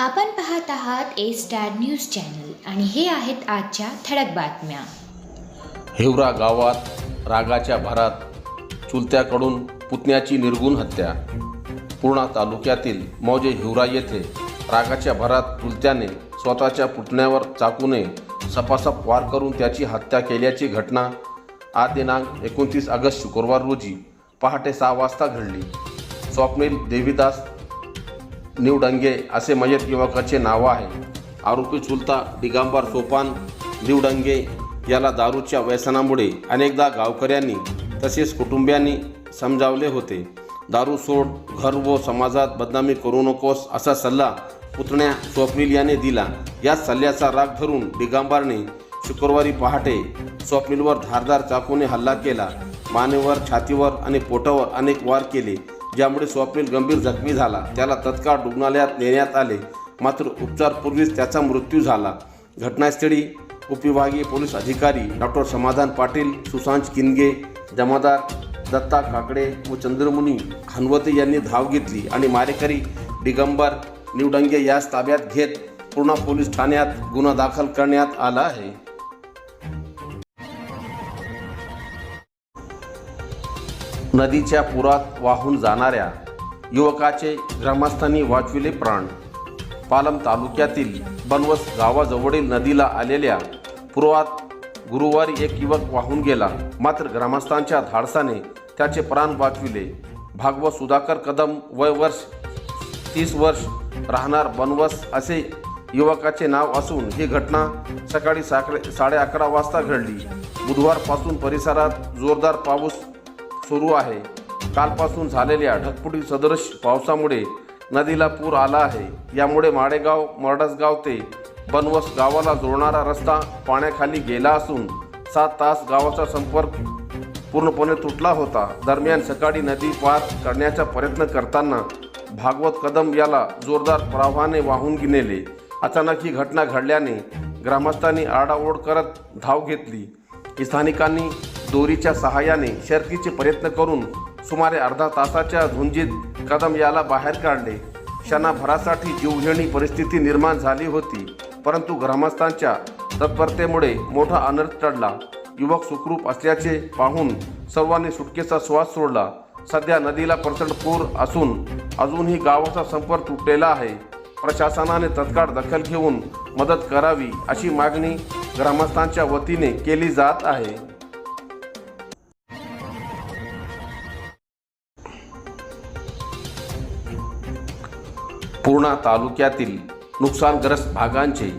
आपण पाहत आहात ए स्टार न्यूज चॅनल आणि हे आहेत आजच्या ठळक बातम्या. हिवरा गावात रागाच्या भरात चुलत्याकडून पुतण्याची निर्गुण हत्या. पूर्णा तालुक्यातील मौजे हिवरा येथे रागाच्या भरात चुलत्याने स्वतःच्या पुतण्यावर चाकूने सपासप वार करून त्याची हत्या केल्याची घटना आज दिनांक एकोणतीस ऑगस्ट शुक्रवार रोजी पहाटे सहा वाजता घडली. स्वप्नील देवीदास निवडंगे असे मयत युवकाचे नाव आहे. आरोपी चुलता दिगंबर सोपान निवडंगे याला दारूच्या व्यसनामुळे अनेकदा गावकऱ्यांनी तसेच कुटुंबियांनी समजावले होते. दारू सोड घर व समाजात बदनामी करू नकोस असा सल्ला पुतण्या स्वप्नील याने दिला. या सल्ल्याचा राग धरून दिगंबरने शुक्रवारी पहाटे स्वप्नीलवर धारदार चाकूने हल्ला केला. मानेवर छातीवर आणि पोटावर अनेक वार केले. ज्यामुळे स्वप्नील गंभीर जखमी झाला. त्याला तत्काळ रुग्णालयात नेण्यात आले. मात्र उपचारपूर्वीच त्याचा मृत्यू झाला. घटनास्थळी उपविभागीय पोलीस अधिकारी डॉक्टर समाधान पाटील सुशांत किनगे जमादार दत्ता काकडे व चंद्रमुनी हनवते यांनी धाव घेतली आणि मारेकरी दिगंबर निवडंगे यास ताब्यात घेत पूर्णा पोलीस ठाण्यात गुन्हा दाखल करण्यात आला आहे. नदीच्या पुरात वाहून जाणाऱ्या युवकाचे ग्रामस्थांनी वाचविले प्राण. पालम तालुक्यातील बनवस गावाजवळील नदीला आलेल्या पुरात गुरुवारी एक युवक वाहून गेला. मात्र ग्रामस्थांच्या धाडसाने त्याचे प्राण वाचविले. भागवत सुधाकर कदम वय वर्ष तीस वर्ष राहणार बनवस असे युवकाचे नाव असून ही घटना सकाळी साकडे साडे अकरा वाजता घडली. बुधवारपासून परिसरात जोरदार पाऊस सुरू आहे. कालपासून झालेल्या ढगफुटी सदृश पावसामुळे नदीला पूर आला आहे. यामुळे माडेगाव मरडसगाव ते बनवस गावाला जोडणारा रस्ता पाण्याखाली गेला असून सात तास गावाचा संपर्क पूर्णपणे तुटला होता. दरम्यान सकाळी नदी पार करण्याचा प्रयत्न करताना भागवत कदम याला जोरदार प्रवाहाने वाहून नेले. अचानक ही घटना घडल्याने ग्रामस्थांनी आडाओड करत धाव घेतली. स्थानिकांनी दोरीच्या सहाय्याने शर्तीचे प्रयत्न करून सुमारे अर्धा तासाच्या झुंजीत कदम याला बाहेर काढले. क्षणाभरासाठी जीवघेणी परिस्थिती निर्माण झाली होती परंतु ग्रामस्थांच्या तत्परतेमुळे मोठा अनर्थ टळला. युवक सुखरूप असल्याचे पाहून सर्वांनी सुटकेचा श्वास सोडला. सध्या नदीला प्रचंड पूर असून अजूनही गावाचा संपर्क तुटलेला आहे. प्रशासनाने तत्काळ दखल घेऊन मदत करावी अशी मागणी ग्रामस्थांच्या वतीने केली जात आहे. पूर्णा तालुक्यातील नुकसानग्रस्त भागांचे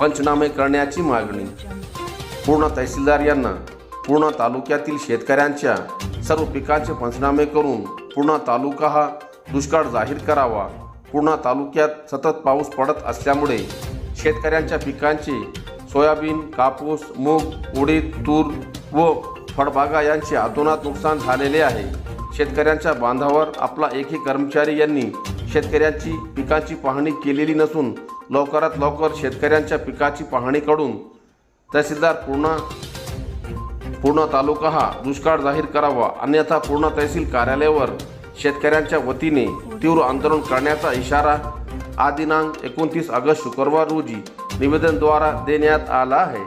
पंचनामे करण्याची मागणी. पूर्ण तहसीलदार यांना पूर्णा तालुक्यातील शेतकऱ्यांच्या सर्व पिकांचे पंचनामे करून पूर्ण तालुका हा दुष्काळ जाहीर करावा. पूर्णा तालुक्यात सतत पाऊस पडत असल्यामुळे शेतकऱ्यांच्या पिकांचे सोयाबीन कापूस मूग उडीद तूर व फळबागा यांचे अतोनात नुकसान झालेले आहे. शेतकऱ्यांच्या बांधावर आपला एकही कर्मचारी यांनी शेतकऱ्यांची पिकांची पाहणी केलेली नसून लवकरात लवकर शेतकऱ्यांच्या पिकाची पाहणी करून तहसीलदार पूर्णा पूर्ण तालुका हा दुष्काळ जाहीर करावा. अन्यथा पूर्ण तहसील कार्यालयावर शेतकऱ्यांच्या वतीने तीव्र आंदोलन करण्याचा इशारा आदिनांक एकोणतीस ऑगस्ट शुक्रवार रोजी निवेदनद्वारा देण्यात आला आहे.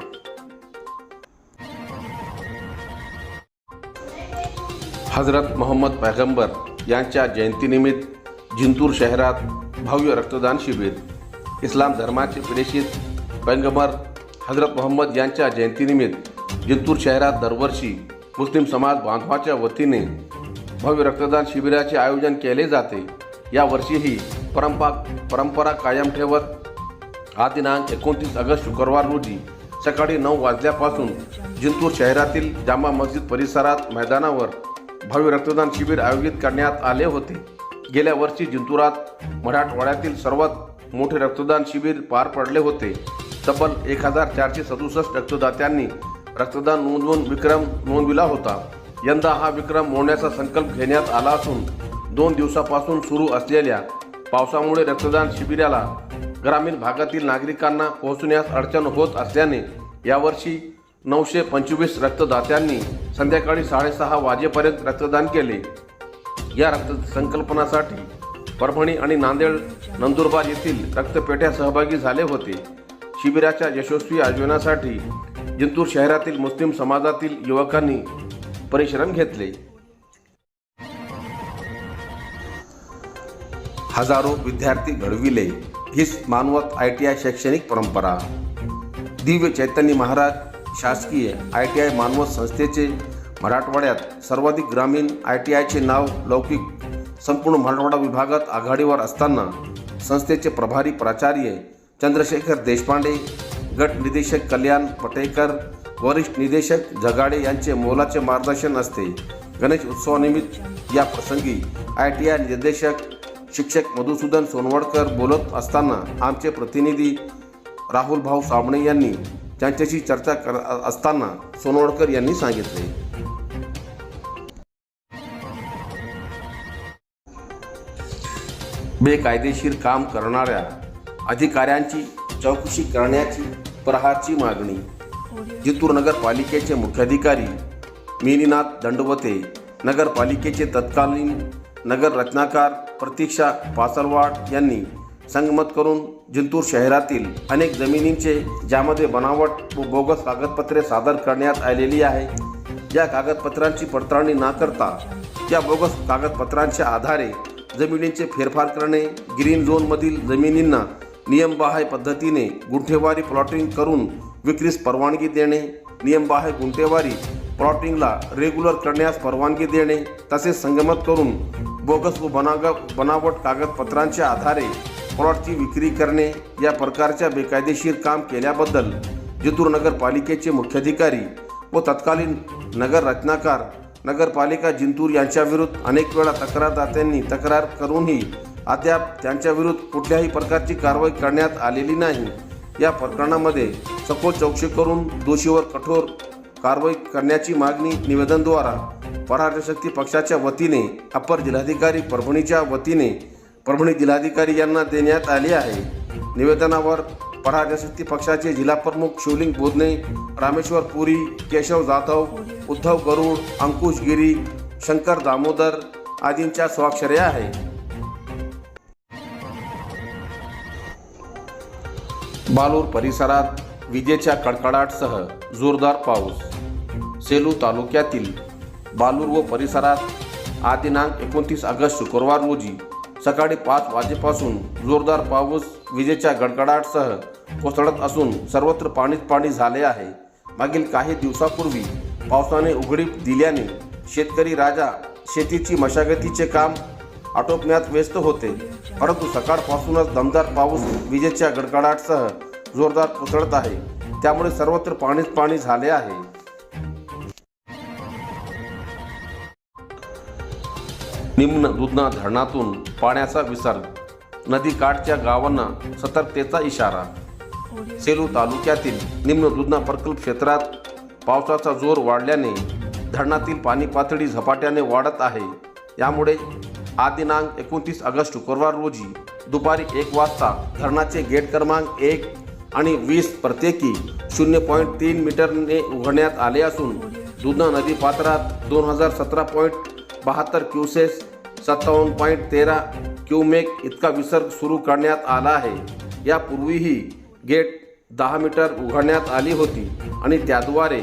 हजरत मोहम्मद पैगंबर यांच्या जयंतीनिमित्त जिंतूर शहरात भव्य रक्तदान शिबिर इस्लाम धर्माचे प्रेषित पैगंबर हजरत मोहम्मद यांच्या जयंतीनिमित्त जिंतूर शहरात दरवर्षी मुस्लिम समाज बांधवाच्या वतीने भव्य रक्तदान शिबिराचे आयोजन केले जाते. यावर्षीही परंपरा परंपरा कायम ठेवत हा दिनांक एकोणतीस ऑगस्ट शुक्रवार रोजी सकाळी नऊ वाजल्यापासून जिंतूर शहरातील जामा मस्जिद परिसरात मैदानावर भव्य रक्तदान शिबिर आयोजित करण्यात आले होते. गेल्या वर्षी जिंतुरात मराठवाड्यातील सर्वात मोठे रक्तदान शिबिर पार पडले होते. तब्बल एक हजार चारशे सदुसष्ट रक्तदात्यांनी रक्तदान नोंदवून विक्रम नोंदविला होता. यंदा हा विक्रम मोडण्याचा संकल्प घेण्यात आला असून दोन दिवसापासून सुरू असलेल्या पावसामुळे रक्तदान शिबिराला ग्रामीण भागातील नागरिकांना पोहोचण्यास अडचण होत असल्याने यावर्षी नऊशे पंचवीस रक्तदात्यांनी संध्याकाळी साडेसहा वाजेपर्यंत रक्तदान केले. या रक्त संकल्पनासाठी परभणी आणि नांदेड नंदुरबार येथील रक्तपेढ्या सहभागी झाले होते. शिबिराच्या यशस्वी आयोजनासाठी जिंतूर शहरातील मुस्लिम समाजातील युवकांनी परिश्रम घेतले. हजारो विद्यार्थी घडविले. हीच मानवत आय टी आय शैक्षणिक परंपरा. दिव्य चैतन्य महाराज शासकीय आय टी आय मानवत संस्थेचे मराठवाड्यात सर्वाधिक ग्रामीण आय टी आयचे नाव लौकिक संपूर्ण मराठवाडा विभागात आघाडीवर असताना संस्थेचे प्रभारी प्राचार्य चंद्रशेखर देशपांडे गट निदेशक कल्याण पटेकर वरिष्ठ निदेशक जगाडे यांचे मोलाचे मार्गदर्शन असते. गणेश उत्सवानिमित्त या प्रसंगी आय टी आय निर्देशक शिक्षक मधुसूदन सोनवडकर बोलत असताना आमचे प्रतिनिधी राहुल भाऊ साबणे यांनी त्यांच्याशी चर्चा कर असताना सोनवडकर यांनी सांगितले. बेकायदेशीर काम करणाऱ्या अधिकाऱ्यांची चौकशी करण्याची प्रहारची मागणी. जितूर नगरपालिकेचे मुख्याधिकारी मिनीनाथ दंडवते नगरपालिकेचे तत्कालीन नगर रचनाकार प्रतीक्षा पासलवाड यांनी संगमत करून जिंतूर शहरातील अनेक जमिनींचे ज्यामध्ये बनावट व बोगस कागदपत्रे सादर करण्यात आलेली आहे. या कागदपत्रांची पडताळणी न करता या बोगस कागदपत्रांच्या आधारे जमिनींचे फेरफार करणे ग्रीन झोनमधील जमिनींना नियमबाह्य पद्धतीने गुंठेवारी प्लॉटिंग करून विक्रीस परवानगी देणे नियमबाह्य गुंठेवारी प्लॉटिंगला रेग्युलर करण्यास परवानगी देणे तसेच संगमत करून बोगस व बनाग बनावट कागदपत्रांच्या आधारे प्लॉटची विक्री करणे या प्रकारच्या बेकायदेशीर काम केल्याबद्दल जितूर नगरपालिकेचे मुख्याधिकारी व तत्कालीन नगर रचनाकार नगरपालिका जिंतूर यांच्याविरुद्ध अनेक वेळा तक्रारदात्यांनी तक्रार करूनही अद्याप त्यांच्याविरुद्ध कुठल्याही प्रकारची कारवाई करण्यात आलेली नाही. या प्रकरणामध्ये सखोल चौकशी करून दोषीवर कठोर कारवाई करण्याची मागणी निवेदनद्वारा पराशक्ती पक्षाच्या वतीने अपर जिल्हाधिकारी परभणीच्या वतीने परभणी जिल्हाधिकारी यांना देण्यात आली आहे. निवेदनावर पराशक्ती पक्षाचे जिल्हाप्रमुख शिवलिंग बोधने रामेश्वर पुरी केशव जाधव उद्धव गरुड अंकुश गिरी शंकर दामोदर आदींच्या स्वाक्षऱ्या आहेत. बालूर परिसरात विजेच्या कडकडाटसह जोरदार पाऊस सेलू तालुक्यातील बालूर व परिसरात आज दिनांक एकोणतीस ऑगस्ट शुक्रवार रोजी सकाळी पाच वाजेपासून जोरदार पाऊस विजेच्या गडगडाटसह कोसळत असून सर्वत्र पाणीच पाणी झाले आहे. मागील काही दिवसापूर्वी पावसाने उघडीप दिल्याने शेतकरी राजा शेतीची मशागतीचे काम आटोपण्यात व्यस्त होते. परंतु सकाळपासूनच दमदार पाऊस विजेच्या गडगडाटसह जोरदार कोसळत आहे. त्यामुळे सर्वत्र पाणीच पाणी झाले आहे. निम्न दुधना धरणातून पाण्याचा विसर्ग नदीकाठच्या गावांना सतर्कतेचा इशारा. सेलू तालुक्यातील निम्न दुधना प्रकल्प क्षेत्रात पावसाचा जोर वाढल्याने धरणातील पाणी पातळी झपाट्याने वाढत आहे. यामुळे आज दिनांक एकोणतीस ऑगस्ट शुक्रवार रोजी दुपारी एक वाजता धरणाचे गेट क्रमांक एक आणि वीस प्रत्येकी शून्य पॉईंट तीन मीटरने उघडण्यात आले असून दुधना नदी पात्रात दोन हजार सतरा पॉईंट बहात्तर क्युसेस सत्तावन्न पॉईंट तेरा क्युमेक इतका विसर्ग सुरू करण्यात आला आहे. यापूर्वीही गेट दहा मीटर उघडण्यात आली होती आणि त्याद्वारे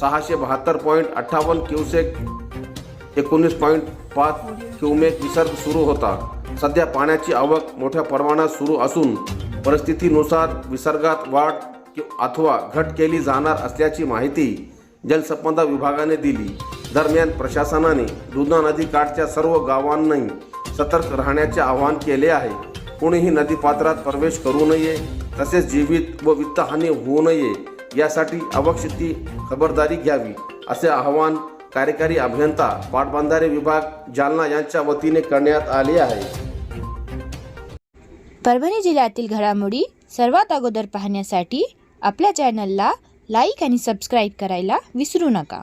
सहाशे बहात्तर पॉईंट अठ्ठावन्न क्युसेक एकोणीस पॉईंट पाच क्युमेक विसर्ग सुरू होता. सध्या पाण्याची आवक मोठ्या प्रमाणात सुरू असून परिस्थितीनुसार विसर्गात वाढ अथवा घट केली जाणार असल्याची माहिती जलसंपदा विभागाने दिली. दरम्यान प्रशासनाने दुधना नदीकाठच्या सर्व गावांनाही सतर्क राहण्याचे आवाहन केले आहे. कोणीही नदीपात्रात प्रवेश करू नये तसेच जीवित व वित्तहानी होऊ नये यासाठी आवश्यक खबरदारी घ्यावी असे आवाहन कार्यकारी अभियंता पाटबंधारे विभाग जालना यांच्या वतीने करण्यात आले आहे. परभणी जिल्ह्यातील घडामोडी सर्वात अगोदर पाहण्यासाठी आपल्या चॅनलला लाईक आणि सबस्क्राईब करायला विसरू नका.